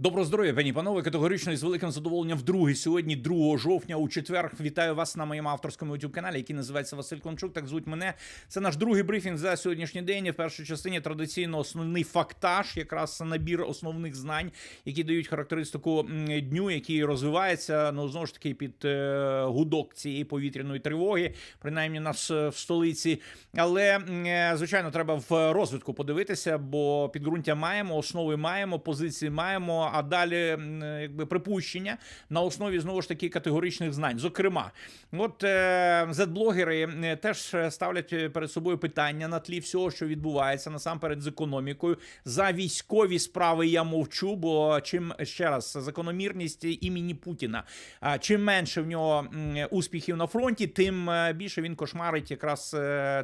Доброго здоров'я, пані панове. Категорично і з великим задоволенням вдруге сьогодні, 2 жовтня, у четвер. Вітаю вас на моєму авторському youtube каналі, який називається Василь Клончук. Так звуть мене. Це наш другий брифінг за сьогоднішній день. В першій частині традиційно основний фактаж, якраз набір основних знань, які дають характеристику дню, який розвивається. Ну знову ж таки під е, гудок цієї повітряної тривоги, принаймні нас е, в столиці. Але е, звичайно, треба в розвитку подивитися, бо підґрунтя маємо, основи маємо, позиції маємо. А далі якби припущення на основі знову ж таки категоричних знань. Зокрема, от е, зет-блогери е, теж ставлять перед собою питання на тлі всього, що відбувається насамперед з економікою. За військові справи я мовчу, бо чим ще раз закономірність імені Путіна. Чим менше в нього успіхів на фронті, тим е, більше він кошмарить якраз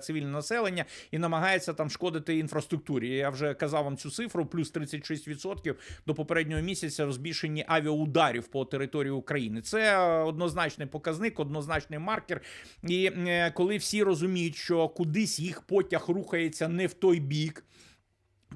цивільне населення і намагається там шкодити інфраструктурі. Я вже казав вам цю цифру: плюс 36% до попереднього місяця в збільшенні авіаударів по території України. Це е, однозначний показник, однозначний маркер. І е, коли всі розуміють, що кудись їх потяг рухається не в той бік.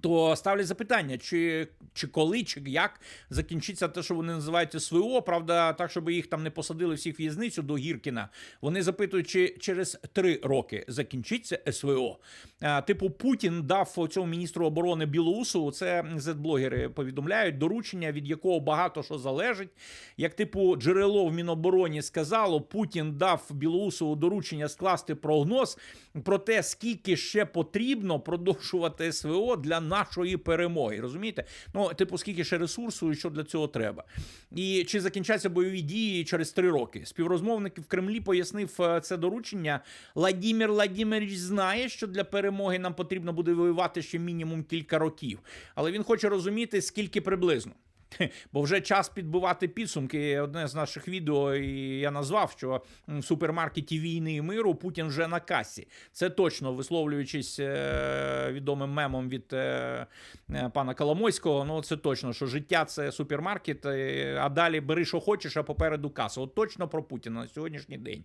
То ставлять запитання, чи, чи коли, чи як закінчиться те, що вони називають СВО. Правда, так, щоб їх там не посадили всіх в'язницю до Гіркіна. Вони запитують, чи через три роки закінчиться СВО. А, типу, Путін дав цьому міністру оборони Білоусову, це зет-блогери повідомляють, доручення, від якого багато що залежить. Як типу, джерело в Мінобороні сказало, Путін дав Білоусову доручення скласти прогноз про те, скільки ще потрібно продовжувати СВО для нашої перемоги. Розумієте? Ну, типу, скільки ще ресурсу і що для цього треба. І чи закінчаться бойові дії через три роки? Співрозмовник в Кремлі пояснив е, це доручення. Владимир Владимирович знає, що для перемоги нам потрібно буде воювати ще мінімум кілька років. Але він хоче розуміти, скільки приблизно. Бо вже час підбивати підсумки. Одне з наших відео і я назвав, що в супермаркеті війни і миру Путін вже на касі. Це точно висловлюючись е, відомим мемом від е, е, пана Коломойського. Ну це точно, що життя це супермаркет, а далі бери, що хочеш, а попереду каса. От точно про Путіна на сьогоднішній день.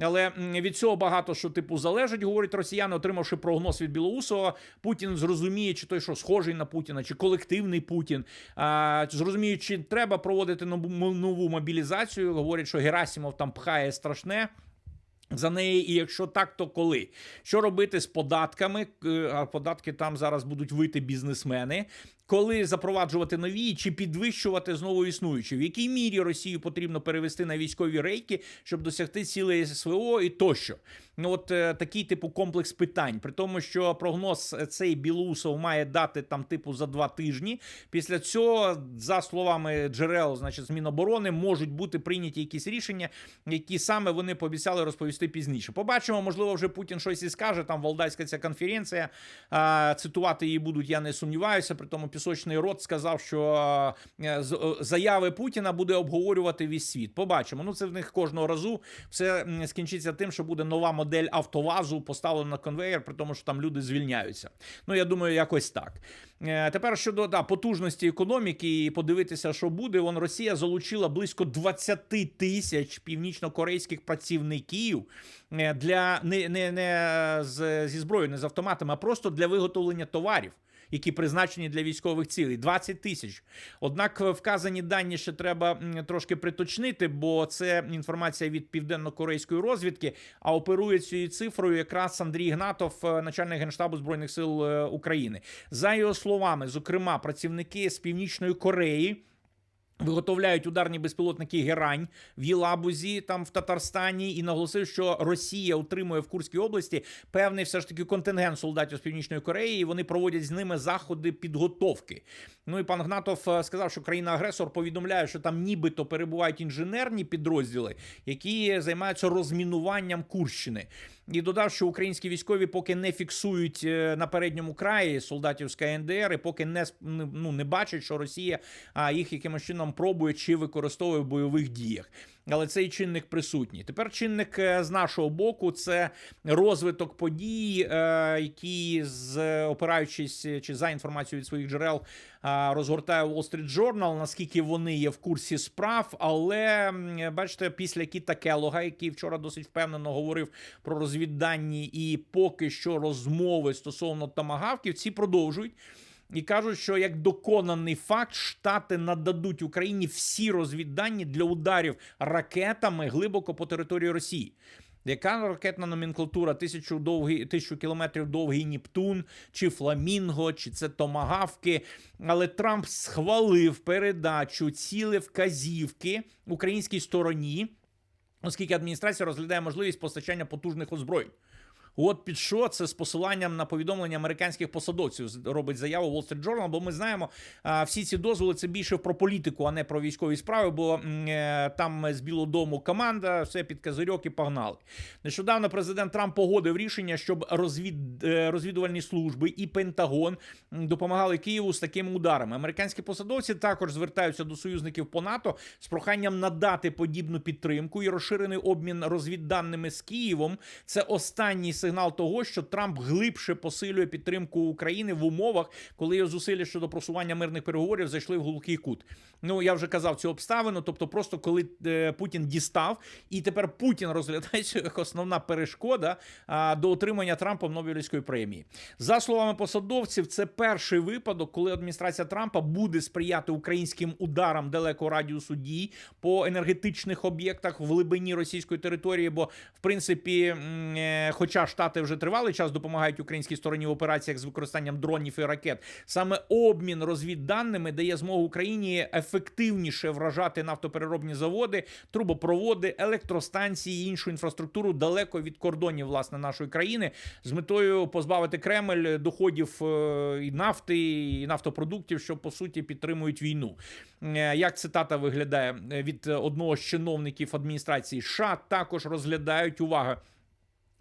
Але від цього багато що типу залежить, говорять росіяни, отримавши прогноз від Білоусова, Путін зрозуміє, чи той, що схожий на Путіна, чи колективний Путін. А, зрозуміють, чи треба проводити нову нову мобілізацію. Говорять, що Герасимов там пхає страшне. За неї, і якщо так, то коли? Що робити з податками? А податки там зараз будуть вити бізнесмени. Коли запроваджувати нові чи підвищувати знову існуючі? В якій мірі Росію потрібно перевести на військові рейки, щоб досягти цілей СВО і тощо? Ну от е, такий типу комплекс питань. При тому, що прогноз цей Білусов має дати там типу за два тижні. Після цього, за словами джерел, значить, з Міноборони, можуть бути прийняті якісь рішення, які саме вони пообіцяли розповісти пізніше. Побачимо, можливо, вже Путін щось і скаже. Там Валдайська ця конференція. Цитувати її будуть, я не сумніваюся. При тому пісочний рот сказав, що е, е, заяви Путіна буде обговорювати весь світ. Побачимо. Ну це в них кожного разу все скінчиться тим, що буде нова модель автовазу поставлена на конвейер, при тому, що там люди звільняються. Ну я думаю, якось так. Е, Тепер щодо да, потужності економіки і подивитися, що буде. Вон Росія залучила близько 20 тисяч північнокорейських працівників е, для не, не, не з, зі зброєю, не з автоматами, а просто для виготовлення товарів. Які призначені для військових цілей 20 тисяч. Однак вказані дані ще треба трошки приточнити, бо це інформація від південно-корейської розвідки. А оперує цією цифрою якраз Андрій Гнатов, е, начальник генштабу збройних сил е, України. За його словами, зокрема, працівники з північної Кореї. Виготовляють ударні безпілотники Герань в Єлабузі, там в Татарстані, і наголосив, що Росія утримує в Курській області певний все ж таки контингент солдатів з Північної Кореї. і Вони проводять з ними заходи підготовки. Ну і пан Гнатов е, сказав, що країна-агресор повідомляє, що там нібито перебувають інженерні підрозділи, які займаються розмінуванням Курщини. І додав, що українські військові поки не фіксують е, на передньому краї солдатів з КНДР, і поки не ну, не бачать, що Росія а, їх якимось чином пробує чи використовує в бойових діях. Але цей чинник присутній. Тепер чинник е, з нашого боку це розвиток подій, е, які з опираючись чи за інформацією від своїх джерел розгортає Wall Street Journal, наскільки вони є в курсі справ. Але бачите, після Кіта Келога, який вчора досить впевнено говорив про розвіддані, і поки що розмови стосовно тамагавків, ці продовжують. і кажуть, що як доконаний факт, штати нададуть Україні всі розвіддані для ударів ракетами глибоко по території Росії. Яка ракетна номенклатура? Тисячу довгий, тисячу кілометрів довгий Нептун, чи Фламінго, чи це Томагавки. Але Трамп схвалив передачу ціле вказівки українській стороні, оскільки адміністрація розглядає можливість постачання потужних озброєнь. От під що це з посиланням на повідомлення американських посадовців робить заяву Wall Street Journal, бо ми знаємо, всі ці дозволи це більше про політику, а не про військові справи. Бо е, там з Білого Дому команда, все під козирьок і погнали. Нещодавно президент Трамп погодив рішення, щоб розвід, е, розвідувальні служби і Пентагон допомагали Києву з такими ударами. Американські посадовці також звертаються до союзників по НАТО з проханням надати подібну підтримку і розширений обмін розвідданими з Києвом. Це останній сигнал того, що Трамп глибше посилює підтримку України в умовах, коли його зусилля щодо просування мирних переговорів зайшли в глухий кут. Ну я вже казав цю обставину. Тобто, просто коли е, Путін дістав, і тепер Путін розглядається як основна перешкода до отримання Трампом Нобелівської премії. За словами посадовців, це перший випадок, коли адміністрація Трампа буде сприяти українським ударам далекого радіусу дій по енергетичних об'єктах в глибині російської території. Бо, в принципі, е, хоча Штати вже тривалий час допомагають українській стороні в операціях з використанням дронів і ракет, саме обмін розвідданими дає змогу Україні ефективніше вражати нафтопереробні заводи, трубопроводи, електростанції і іншу інфраструктуру далеко від кордонів власне нашої країни з метою позбавити Кремль доходів е, і нафти, і нафтопродуктів, що по суті підтримують війну. Е, Як цитата виглядає е, від одного з чиновників адміністрації США, також розглядають увага.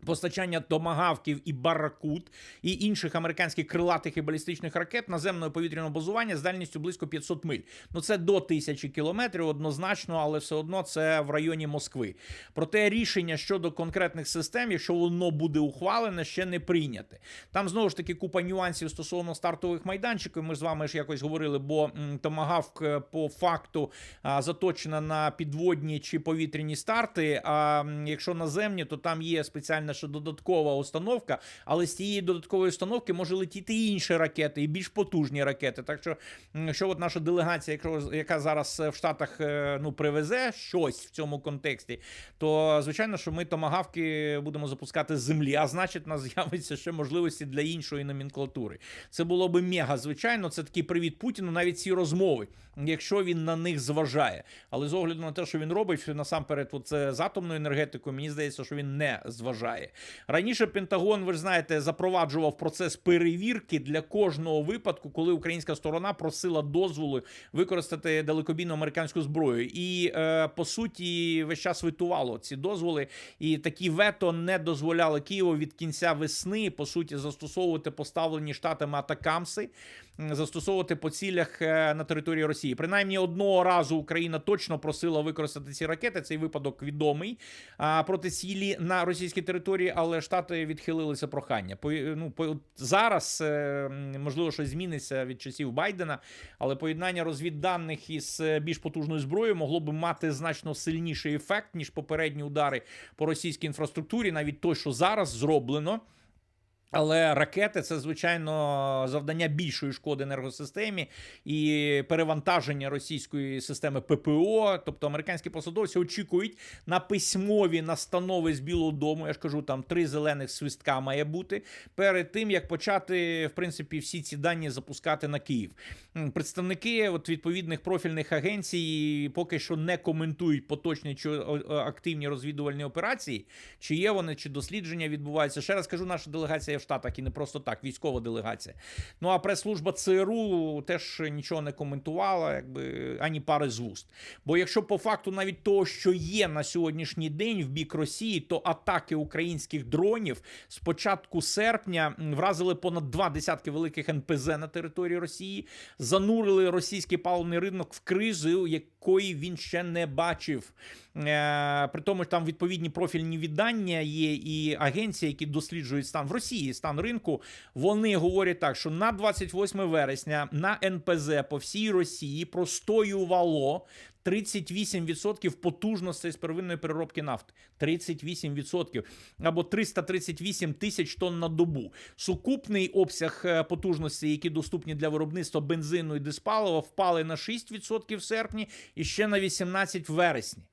Постачання томагавків і баракут і інших американських крилатих і балістичних ракет наземного повітряного базування з дальністю близько 500 миль. Ну це до тисячі кілометрів однозначно, але все одно це в районі Москви. Проте рішення щодо конкретних систем, якщо воно буде ухвалене, ще не прийняте. Там знову ж таки купа нюансів стосовно стартових майданчиків. Ми з вами ж якось говорили, бо томагавк е, по факту а, заточена на підводні чи повітряні старти. А якщо наземні, то там є спеціальна ще додаткова установка, але з цієї додаткової установки може летіти і інші ракети, і більш потужні ракети. Так що, якщо от наша делегація, яка зараз е, в Штатах е, ну, привезе щось в цьому контексті, то звичайно, що ми томагавки будемо запускати з землі, а значить, нас з'явиться ще можливості для іншої номенклатури. Це було би мега, звичайно. Це такий привіт Путіну, навіть ці розмови, якщо він на них зважає. Але з огляду на те, що він робить, насамперед, це з атомною енергетикою, мені здається, що він не зважає. Раніше Пентагон, ви ж знаєте, запроваджував процес перевірки для кожного випадку, коли українська сторона просила дозволу використати далекобійну американську зброю. І е, по суті, весь час витувало ці дозволи, і такі вето не дозволяли Києву від кінця весни по суті застосовувати поставлені штатами атакамси, застосовувати по цілях е, на території Росії. Принаймні одного разу Україна точно просила використати ці ракети. Цей випадок відомий проти цілі на російській території, але штати відхилили це прохання. По, ну, по, зараз е, можливо щось зміниться від часів Байдена, але поєднання розвідданих із е, більш потужною зброєю могло би мати значно сильніший ефект ніж попередні удари по російській інфраструктурі, навіть той, що зараз зроблено. Але ракети це звичайно завдання більшої шкоди енергосистемі і перевантаження російської системи ППО. Тобто американські посадовці очікують на письмові настанови з Білого Дому. Я ж кажу, там три зелених свистка має бути перед тим, як почати в принципі всі ці дані запускати на Київ. Представники от відповідних профільних агенцій поки що не коментують поточні чи активні розвідувальні операції, чи є вони, чи дослідження відбуваються. Ще раз кажу, наша делегація в Штатах і не просто так, військова делегація. Ну а прес-служба ЦРУ теж нічого не коментувала, якби ані пари з вуст. Бо якщо по факту навіть того, що є на сьогоднішній день в бік Росії, то атаки українських дронів з початку серпня вразили понад два десятки великих НПЗ на території Росії, занурили російський паливний ринок в кризу, якої він ще не бачив. Е, При тому там відповідні профільні віддання є і агенції, які досліджують стан в Росії. Стан ринку. Вони говорять так, що на 28 вересня на НПЗ по всій Росії простоювало 38% потужностей з первинної переробки нафти. 38% або 338 тисяч тонн на добу. Сукупний обсяг е, потужностей, які доступні для виробництва бензину і диспалива, впали на 6% в серпні і ще на 18% в вересні.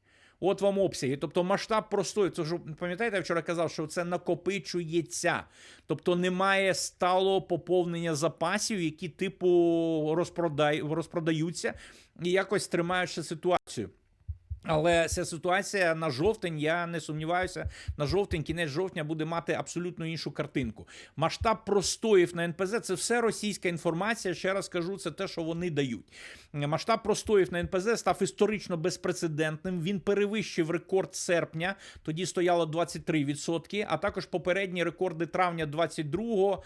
От вам обсяги. Тобто масштаб простої. Це ж пам'ятаєте, я вчора казав, що це накопичується. Тобто немає сталого поповнення запасів, які типу розпродай, розпродаються і якось тримаючи ситуацію. Але ця ситуація на жовтень, я не сумніваюся, на жовтень, кінець жовтня буде мати абсолютно іншу картинку. Масштаб простоїв на НПЗ це все російська інформація. Ще раз кажу, це те, що вони дають. Масштаб простоїв на НПЗ став історично безпрецедентним. Він перевищив рекорд серпня, тоді стояло 23%, а також попередні рекорди травня 22-го,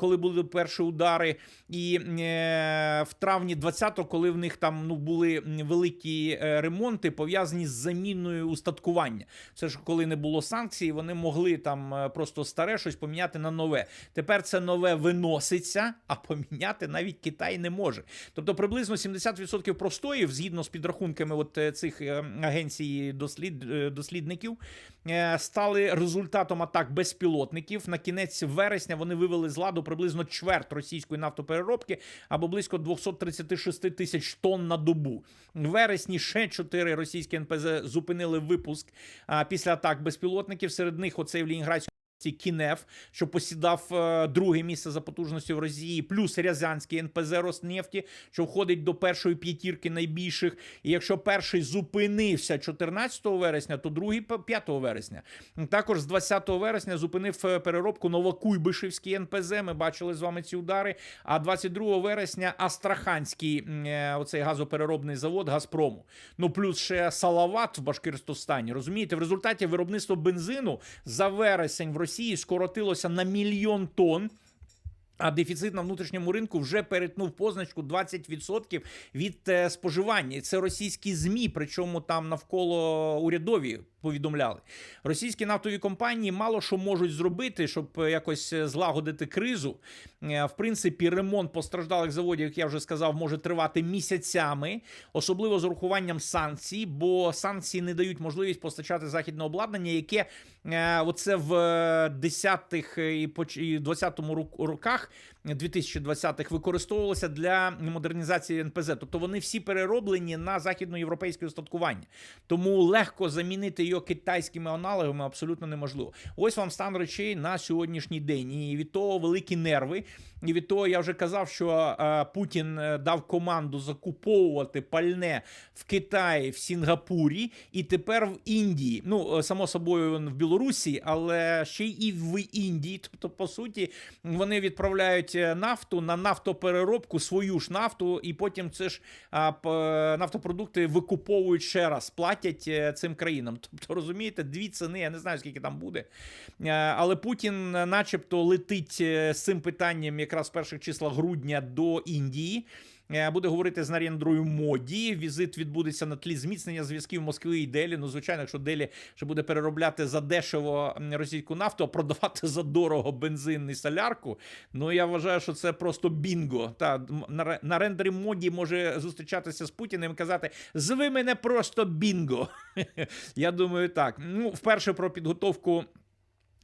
коли були перші удари, і е, в травні 20-го, коли в них там ну були великі е, ремонти, пов'язані з заміною устаткування. Це ж коли не було санкцій, вони могли там е, просто старе щось поміняти на нове. Тепер це нове виноситься, а поміняти навіть Китай не може. Тобто приблизно 70% простоїв, згідно з підрахунками от е, цих е, агенцій дослід, дослідників, стали результатом атак безпілотників. На кінець вересня вони вивели з ладу приблизно чверть російської нафтопереробки або близько 236 тисяч тонн на добу. В вересні ще 4 російські НПЗ зупинили випуск після атак безпілотників. Серед них оцей в Лінінградській Кінев, що посідав е, друге місце за потужністю в Росії, плюс Рязанський НПЗ Роснефті, що входить до першої п'ятірки найбільших. І якщо перший зупинився 14 вересня, то другий 5 вересня. Також з 20 вересня зупинив е, переробку Новокуйбишевський НПЗ. Ми бачили з вами ці удари. А 22 вересня Астраханський е, оцей газопереробний завод Газпрому. Ну плюс ще Салават в Башкирстостані. Розумієте, в результаті виробництво бензину за вересень в Росії скоротилося на мільйон тонн. А дефіцит на внутрішньому ринку вже перетнув позначку 20% від е, споживання. Це російські змі, причому там навколо урядові повідомляли. Російські нафтові компанії мало що можуть зробити, щоб е, якось е, злагодити кризу. Е, В принципі, ремонт постраждалих заводів, як я вже сказав, може тривати місяцями, особливо з урахуванням санкцій, бо санкції не дають можливість постачати західне обладнання, яке оце в 10-х і поч- і 20-му роках 2020-х використовувалося для модернізації НПЗ. Тобто вони всі перероблені на західноєвропейське устаткування. Тому легко замінити його китайськими аналогами абсолютно неможливо. Ось вам стан речей на сьогоднішній день. І від того великі нерви. І від того я вже казав, що е, Путін е, дав команду закуповувати пальне в Китаї, в Сінгапурі і тепер в Індії. Ну, е, само собою, в Білорусі, але ще й в Індії. Тобто, по суті, вони відправляють нафту на нафтопереробку, свою ж нафту, і потім це ж п- нафтопродукти викуповують ще раз, платять е, цим країнам. Тобто, розумієте, дві ціни, я не знаю, скільки там буде. Е, Але Путін, е, начебто, летить е, з цим питанням якраз в перших числах грудня до Індії. Е, Буде говорити з Нарендрою Моді. Візит відбудеться на тлі зміцнення зв'язків Москви і Делі. Ну, звичайно, якщо Делі ще буде переробляти за дешево російську нафту, а продавати за дорого бензин і солярку. Ну я вважаю, що це просто бінго. Та м, на- Нарендрі Моді може зустрічатися з Путіним і казати: зви мене просто бінго. Я думаю, так. Ну, вперше про підготовку.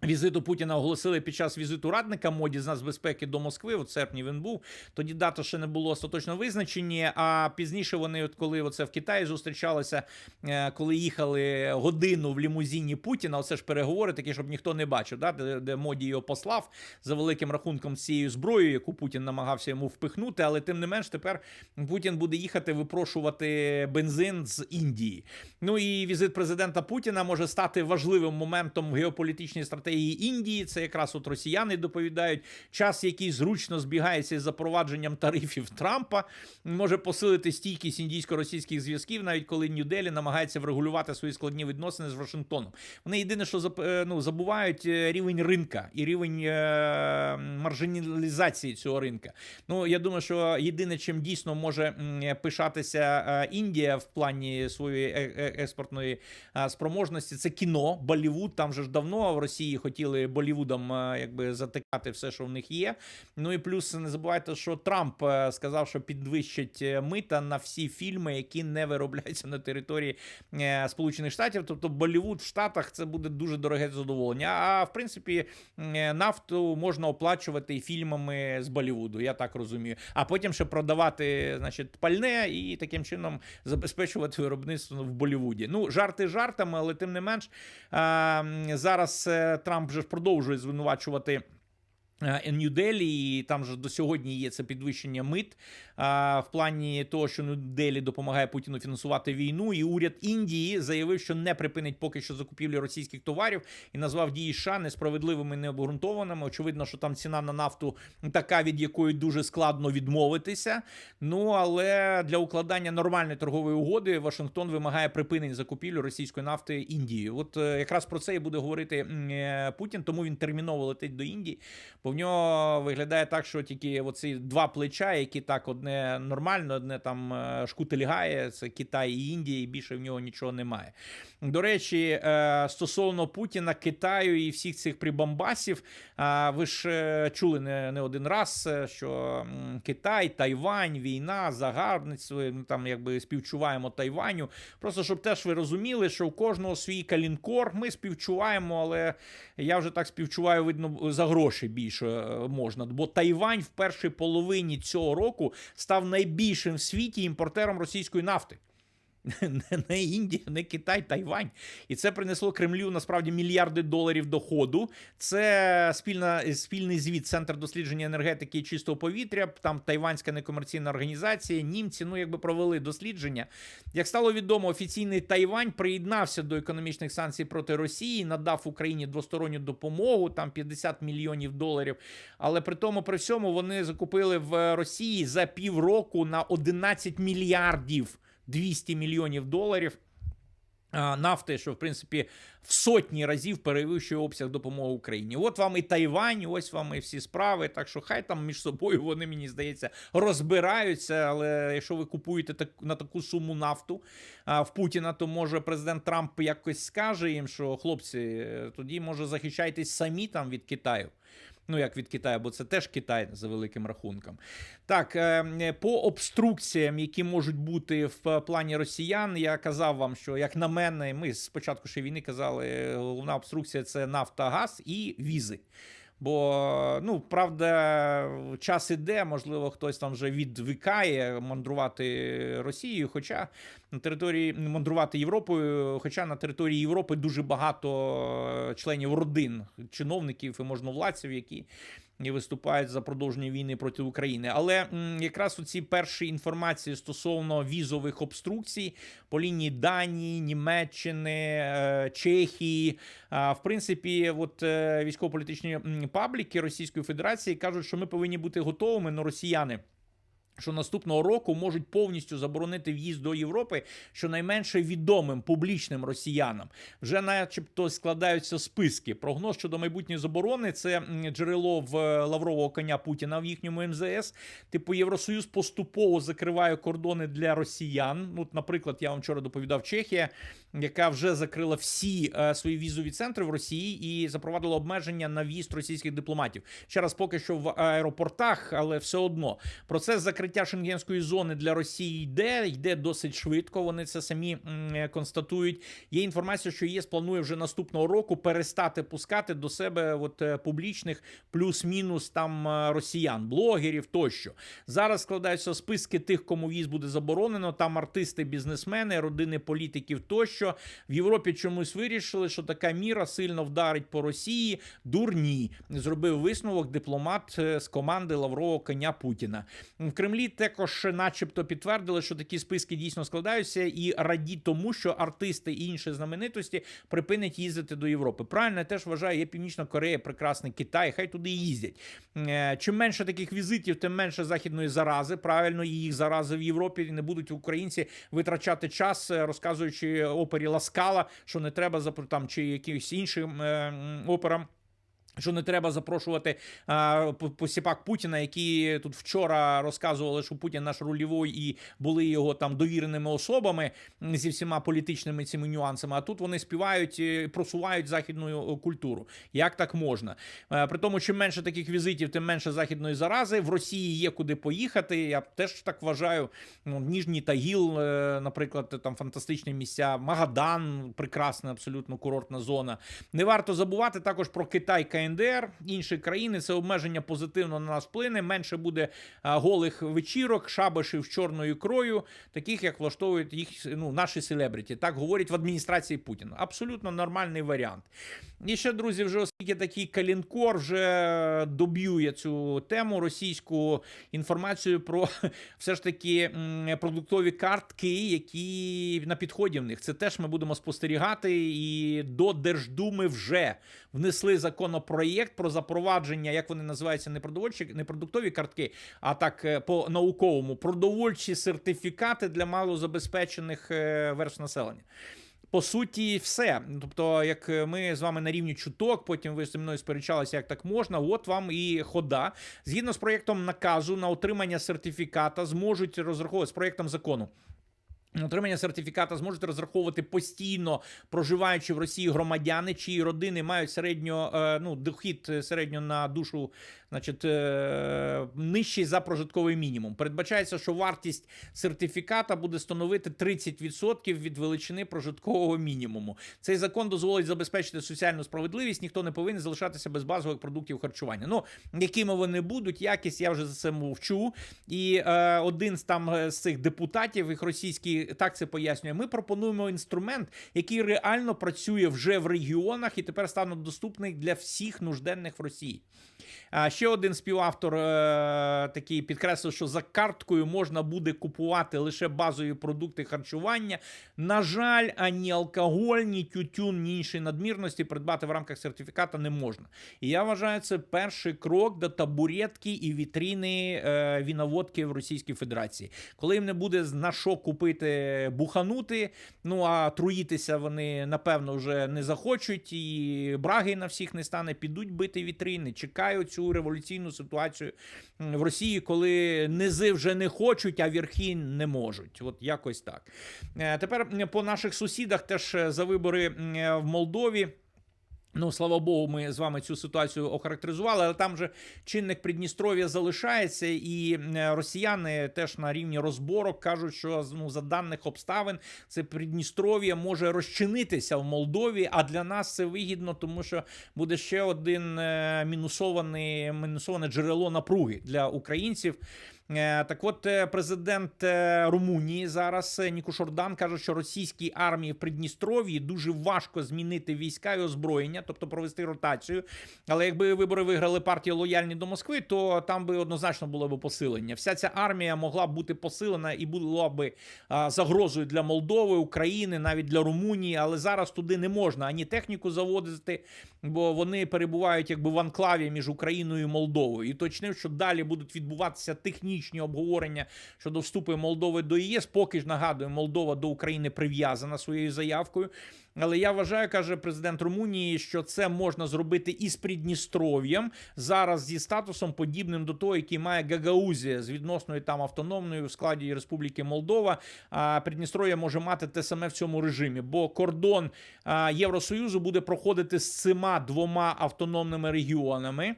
Візиту Путіна оголосили під час візиту радника моді з нацбезпеки до Москви. В серпні він був. Тоді дата ще не було остаточно визначені. А пізніше вони, от коли оце в Китаї зустрічалися, е, коли їхали годину в лімузині Путіна, оце ж переговори такі, щоб ніхто не бачив, да, де, де моді його послав за великим рахунком цією зброєю, яку Путін намагався йому впихнути. Але тим не менш, тепер Путін буде їхати випрошувати бензин з Індії. Ну і візит президента Путіна може стати важливим моментом в геополітичній стратегії Індії. Це якраз от росіяни доповідають. Час, який зручно збігається із запровадженням тарифів Трампа, може посилити стійкість індійсько-російських зв'язків, навіть коли Нью-Делі намагається врегулювати свої складні відносини з Вашингтоном. Вони єдине, що е, ну, забувають е, рівень ринка і рівень е, маржиналізації цього ринка. Ну я думаю, що єдине, чим дійсно може пишатися Індія в плані своєї експортної спроможності, це кіно, Болівуд. Там же ж давно в Росії хотіли Болівудом е, якби затикати все, що в них є. Ну і плюс не забувайте, що Трамп е, сказав, що підвищить е, мита на всі фільми, які не виробляються на території Сполучених Штатів. Тобто Болівуд в Штатах це буде дуже дороге задоволення. А в принципі, нафту можна оплачувати фільмами з Болівуду, я так розумію. А потім ще продавати, значить, пальне і таким чином забезпечувати виробництво в Болівуді. Ну, жарти жартами, але тим не менш, зараз е, Трамп вже ж продовжує звинувачувати. Е, Нью-Делі, і там же до сьогодні є це підвищення мит а, в плані того, що Нью-Делі допомагає Путіну фінансувати війну. І уряд Індії заявив, що не припинить поки що закупівлі російських товарів і назвав дії США несправедливими, необґрунтованими. Очевидно, що там ціна на нафту така, від якої дуже складно відмовитися. Ну але для укладання нормальної торгової угоди Вашингтон вимагає припинення закупівлі російської нафти Індії. От е, якраз про це і буде говорити е, Путін, тому він терміново летить до Індії. В нього виглядає так, що тільки оці два плеча, які так одне нормально, одне там е, шкутильгає, це Китай і Індія, і більше в нього нічого немає. До речі, е, стосовно Путіна, Китаю і всіх цих прибамбасів, а, ви ж е, чули не, не один раз, е, що Китай, Тайвань, війна, загарбництво, ну там якби співчуваємо Тайваню. Просто щоб теж ви розуміли, що у кожного свій калінкор. Ми співчуваємо, але я вже так співчуваю, видно, за гроші більше е, можна. Бо Тайвань в першій половині цього року став найбільшим в світі імпортером російської нафти. Не, Індія, не Китай, Тайвань. І це принесло Кремлю насправді мільярди доларів доходу. Це спільна, спільний звіт Центр дослідження енергетики і чистого повітря. Там тайванська некомерційна організація. Німці ну якби провели дослідження. Як стало відомо, офіційний Тайвань приєднався до економічних санкцій проти Росії, надав Україні двосторонню допомогу, там 50 мільйонів доларів. Але при тому, при всьому, вони закупили в Росії за півроку на 11 мільярдів. 200 мільйонів доларів нафти, що в принципі в сотні разів перевищує обсяг допомоги Україні. От вам і Тайвань, ось вам і всі справи. Так що хай там між собою вони, мені здається, розбираються. Але якщо ви купуєте так, на таку суму нафту а, в Путіна, то може президент Трамп якось скаже їм, що хлопці, тоді може захищайтесь самі там від Китаю. Ну, як від Китаю, бо це теж Китай за великим рахунком. Так, е, по обструкціям, які можуть бути в плані росіян, я казав вам, що як на мене, ми спочатку ще війни казали, головна обструкція це нафта, газ і візи. Бо, ну, правда, час іде, можливо, хтось там вже відвикає мандрувати Росією, хоча на території мандрувати Європою, хоча на території Європи дуже багато членів родин, чиновників і можновладців, які і виступають за продовження війни проти України. Але якраз у ці перші інформації стосовно візових обструкцій по лінії Данії, Німеччини, е, Чехії. В принципі, от е, військово-політичні пабліки Російської Федерації кажуть, що ми повинні бути готовими, но росіяни. Що наступного року можуть повністю заборонити в'їзд до Європи щонайменше відомим публічним росіянам. Вже, начебто, складаються списки. Прогноз щодо майбутньої заборони це джерело в е, лаврового коня Путіна в їхньому МЗС. Типу, Євросоюз поступово закриває кордони для росіян. Ну, наприклад, я вам вчора доповідав Чехія, яка вже закрила всі е, свої візові центри в Росії і запровадила обмеження на в'їзд російських дипломатів. Ще раз, поки що в аеропортах, але все одно процес закриття шенгенської зони для Росії йде, йде досить швидко. Вони це самі констатують. Є інформація, що ЄС планує вже наступного року перестати пускати до себе от е, публічних плюс-мінус там е, росіян, блогерів тощо. Зараз складаються списки тих, кому в'їзд буде заборонено. Там артисти, бізнесмени, родини політиків тощо. В Європі чомусь вирішили, що така міра сильно вдарить по Росії. Дурні зробив висновок дипломат е, з команди Лаврового коня Путіна. В Кремлі також, начебто, підтвердили, що такі списки дійсно складаються, і раді тому, що артисти і інші знаменитості припинять їздити до Європи. Правильно я теж вважаю, є Північна Корея, прекрасний Китай, хай туди їздять. Е, Чим менше таких візитів, тим менше західної зарази. Правильно, і їх зарази в Європі не будуть українці витрачати час, е, розказуючи опері Ласкала, що не треба там чи якимось іншим е, операм Що не треба запрошувати а, посіпак Путіна, які тут вчора розказували, що Путін наш рульовий і були його там довіреними особами зі всіма політичними цими нюансами. А тут вони співають, е, просувають західну е, культуру. Як так можна? Е, При тому, чим менше таких візитів, тим менше західної зарази. В Росії є куди поїхати. Я теж так вважаю. Ну, Ніжній Тагіл, наприклад, там фантастичні місця. Магадан, прекрасна абсолютно курортна зона. Не варто забувати також про Китай, КНДР, інші країни. Це обмеження позитивно на нас вплине. Менше буде голих вечірок, шабашів чорною крою, таких як влаштовують їх ну, наші селебриті. Так говорять в адміністрації Путіна. Абсолютно нормальний варіант. І ще, друзі, вже оскільки такий калінкор вже доб'ює цю тему російську інформацію про все ж таки продуктові картки, які на підході в них. Це теж ми будемо спостерігати. І до Держдуми вже внесли законопроєкт про запровадження, як вони називаються, не продовольчі, не продуктові картки, а так е, по науковому продовольчі сертифікати для малозабезпечених е, верств населення. По суті, все. Тобто, як ми з вами на рівні чуток, потім ви зі мною сперечалися, як так можна. От вам і хода. Згідно з проєктом наказу на отримання сертифіката зможуть розраховувати з проєктом закону. Отримання сертифіката зможуть розраховувати постійно проживаючи в Росії громадяни, чиї родини мають середньо е, ну, дохід е, середньо на душу, значить, е, нижчий за прожитковий мінімум. Передбачається, що вартість сертифіката буде становити 30% від величини прожиткового мінімуму. Цей закон дозволить забезпечити соціальну справедливість. Ніхто не повинен залишатися без базових продуктів харчування. Ну, якими вони будуть, якість я вже за це мовчу. І е, один з там е, з цих депутатів, їх російський, так це пояснює. Ми пропонуємо інструмент, який реально працює вже в регіонах і тепер стане доступний для всіх нужденних в Росії. А ще один співавтор е, такий підкреслив, що за карткою можна буде купувати лише базові продукти харчування. На жаль, ані алкоголь, ні тютюн, ні інші надмірності придбати в рамках сертифіката не можна. І я вважаю, це перший крок до табуретки і вітріни е, віноводки в Російській Федерації. Коли їм не буде на що купити буханути, ну а труїтися вони напевно вже не захочуть, і браги на всіх не стане, підуть бити вітрини. Чекаю цю революційну ситуацію в Росії, коли низи вже не хочуть, а верхи не можуть. От якось так. Е, Тепер по наших сусідах теж е, за вибори е, в Молдові. Ну, слава Богу, ми з вами цю ситуацію охарактеризували, але там же чинник Придністров'я залишається, і росіяни теж на рівні розборок кажуть, що ну, за даних обставин це Придністров'я може розчинитися в Молдові. А для нас це вигідно, тому що буде ще один е, мінусований, мінусоване джерело напруги для українців. Е, Так от, е, президент е, Румунії зараз Ніко Шордан каже, що російській армії в Придністров'ї дуже важко змінити війська і озброєння, тобто провести ротацію. Але якби вибори виграли партії лояльні до Москви, то там би однозначно було б посилення. Вся ця армія могла б бути посилена і була би загрозою для Молдови, України, навіть для Румунії. Але зараз туди не можна ані техніку заводити, бо вони перебувають якби в анклаві між Україною і Молдовою. І точнив, що далі будуть відбуватися технічні обговорення щодо вступу Молдови до ЄС. Поки ж нагадую, Молдова до України прив'язана своєю заявкою. Але я вважаю, каже президент Румунії, що це можна зробити із Придністров'ям зараз зі статусом подібним до того, який має Гагаузія з відносною там автономною в складі Республіки Молдова. А Придністров'я може мати те саме в цьому режимі, бо кордон Євросоюзу буде проходити з цими двома автономними регіонами.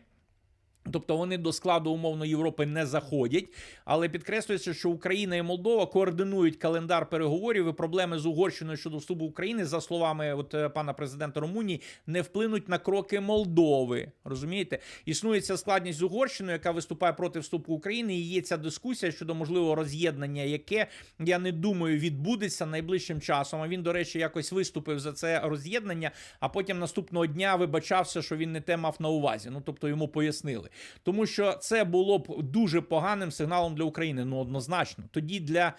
Тобто вони до складу умовно Європи не заходять, але підкреслюється, що Україна і Молдова координують календар переговорів і проблеми з Угорщиною щодо вступу України, за словами от е, пана президента Румунії, не вплинуть на кроки Молдови. Розумієте, існує ця складність з Угорщиною, яка виступає проти вступу України. І є ця дискусія щодо можливого роз'єднання, яке я не думаю відбудеться найближчим часом. А він, до речі, якось виступив за це роз'єднання, а потім наступного дня вибачався, що він не те мав на увазі. Ну тобто йому пояснили. Тому що це було б дуже поганим сигналом для України. Ну однозначно. Тоді для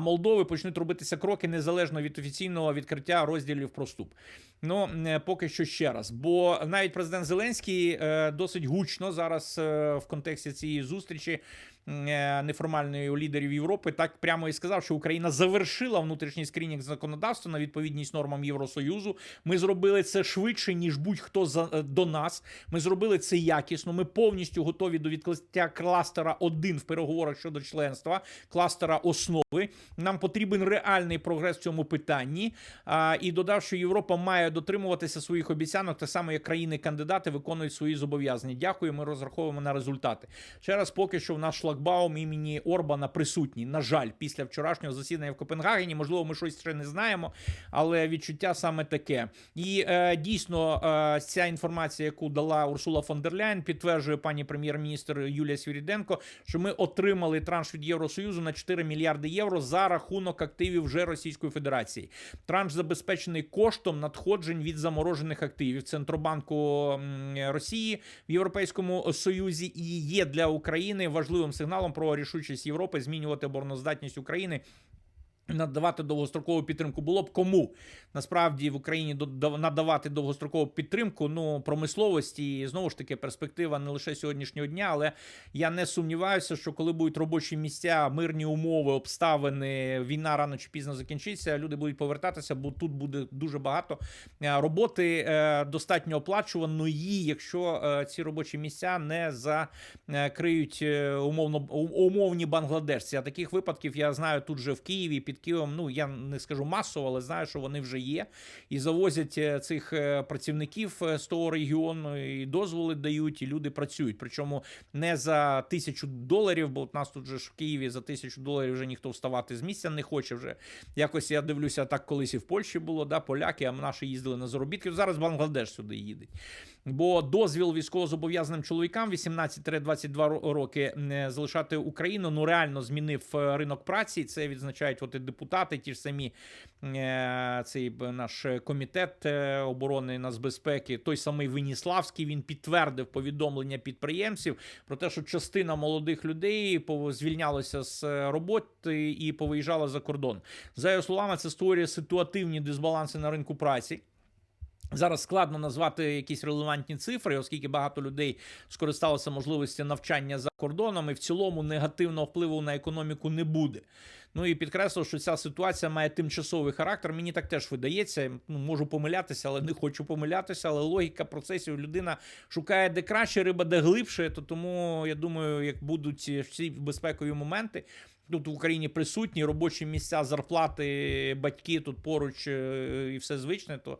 Молдови почнуть робитися кроки незалежно від офіційного відкриття розділів про вступ. Ну е, поки що ще раз. Бо навіть президент Зеленський е, досить гучно зараз е, в контексті цієї зустрічі неформальної у лідерів Європи так прямо і сказав, що Україна завершила внутрішній скринінг законодавства на відповідність нормам Євросоюзу. Ми зробили це швидше ніж будь-хто до нас. Ми зробили це якісно. Ми повністю готові до відкриття кластера 1 в переговорах щодо членства, кластера основи. Нам потрібен реальний прогрес в цьому питанні. І додав, що Європа має дотримуватися своїх обіцянок, так само як країни-кандидати виконують свої зобов'язання. Дякую. Ми розраховуємо на результати. Ще раз, поки що в нас шлагбаум імені Орбана присутній. На жаль, після вчорашнього засідання в Копенгагені, можливо, ми щось ще не знаємо, але відчуття саме таке. І е, дійсно е, ця інформація, яку дала Урсула фон дер Ляйн, підтверджує пані прем'єр-міністр Юлія Свіріденко, що ми отримали транш від Євросоюзу на 4 мільярди євро за рахунок активів вже Російської Федерації. Транш забезпечений коштом надходжень від заморожених активів Центробанку Росії в Європейському Союзі і є для України важливим сигналом про рішучість Європи змінювати обороноздатність України. Надавати довгострокову підтримку було б кому насправді в Україні надавати довгострокову підтримку ну промисловості і знову ж таки перспектива не лише сьогоднішнього дня, але я не сумніваюся, що коли будуть робочі місця, мирні умови, обставини, війна рано чи пізно закінчиться. Люди будуть повертатися, бо тут буде дуже багато е, роботи е, достатньо оплачуваної, якщо е, ці робочі місця не закриють умовно умовні бангладешці. А таких випадків я знаю тут же в Києві під Києвом. Ну я не скажу масово, але знаю, що вони вже є і завозять е, цих е, працівників е, з того регіону, і дозволи дають, і люди працюють. Причому не за тисячу доларів, бо от нас тут же ж в Києві за тисячу доларів вже ніхто вставати з місця не хоче. Вже якось я дивлюся, так колись і в Польщі було, да, поляки, а наші їздили на заробітки. Зараз Бангладеш сюди їде. Бо дозвіл військовозобов'язаним чоловікам 18-22 роки залишати Україну ну реально змінив ринок праці. Це відзначають от депутати, ті ж самі е, цей наш комітет е, оборони і нацбезпеки, той самий Веніславський. Він підтвердив повідомлення підприємців про те, що частина молодих людей звільнялася з е, роботи і повиїжджала за кордон. За його словами, це створює ситуативні дисбаланси на ринку праці. Зараз складно назвати якісь релевантні цифри, оскільки багато людей скористалося можливістю навчання за кордоном, і в цілому негативного впливу на економіку не буде. Ну і підкреслив, що ця ситуація має тимчасовий характер. Мені так теж видається. Ну можу помилятися, але не хочу помилятися. Але логіка процесів людина шукає де краще, риба де глибше. То тому я думаю, як будуть всі безпекові моменти. Тут в Україні присутні робочі місця, зарплати, батьки тут поруч е, і все звичне. То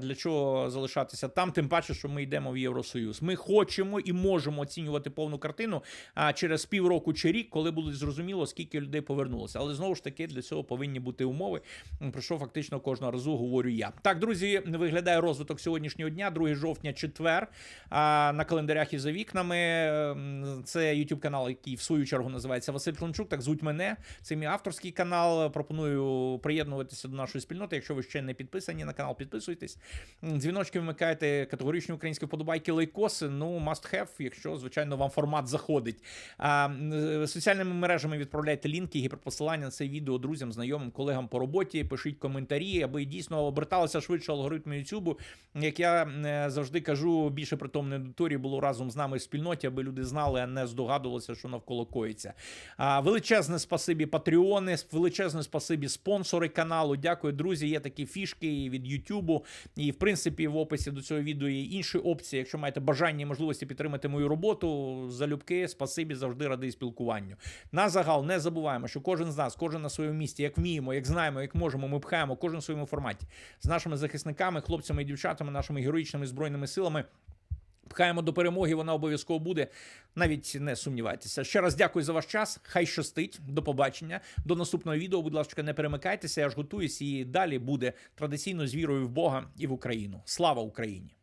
для чого залишатися там? Тим паче, що ми йдемо в Євросоюз. Ми хочемо і можемо оцінювати повну картину а через півроку чи рік, коли буде зрозуміло, скільки людей повернулося. Але знову ж таки для цього повинні бути умови. Про що фактично кожного разу говорю я. Так, друзі, виглядає розвиток сьогоднішнього дня, 2 жовтня, четвер. А на календарях і за вікнами це YouTube канал, який в свою чергу називається Василь Клончук. Так звуть мене. Це мій авторський канал. Пропоную приєднуватися до нашої спільноти. Якщо ви ще не підписані на канал, підписуйтесь. М, Дзвіночки вмикайте категоричні українські вподобайки, лайкоси. Ну, must have, якщо звичайно вам формат заходить. А, соціальними мережами відправляйте лінки, гіперпосилання на це відео друзям, знайомим, колегам по роботі. Пишіть коментарі, аби дійсно оберталися швидше алгоритми Ютубу. Як я е, завжди кажу, більше притомної аудиторії було разом з нами в спільноті, аби люди знали, а не здогадувалися, що навколо коїться. Величезне спасибі патреони, величезне спасибі спонсори каналу. Дякую, друзі. Є такі фішки від І в принципі в описі до цього відео є інші опції. Якщо маєте бажання і можливості підтримати мою роботу, залюбки, спасибі, завжди радий спілкуванню. На загал не забуваємо, що кожен з нас, кожен на своєму місці, як вміємо, як знаємо, як можемо, ми пхаємо кожен в своєму форматі з нашими захисниками, хлопцями і дівчатами, нашими героїчними збройними силами. Пхаємо до перемоги, вона обов'язково буде. Навіть не сумнівайтеся. Ще раз дякую за ваш час. Хай щастить. До побачення. До наступного відео. Будь ласка, не перемикайтеся. Я ж готуюсь і далі буде традиційно з вірою в Бога і в Україну. Слава Україні!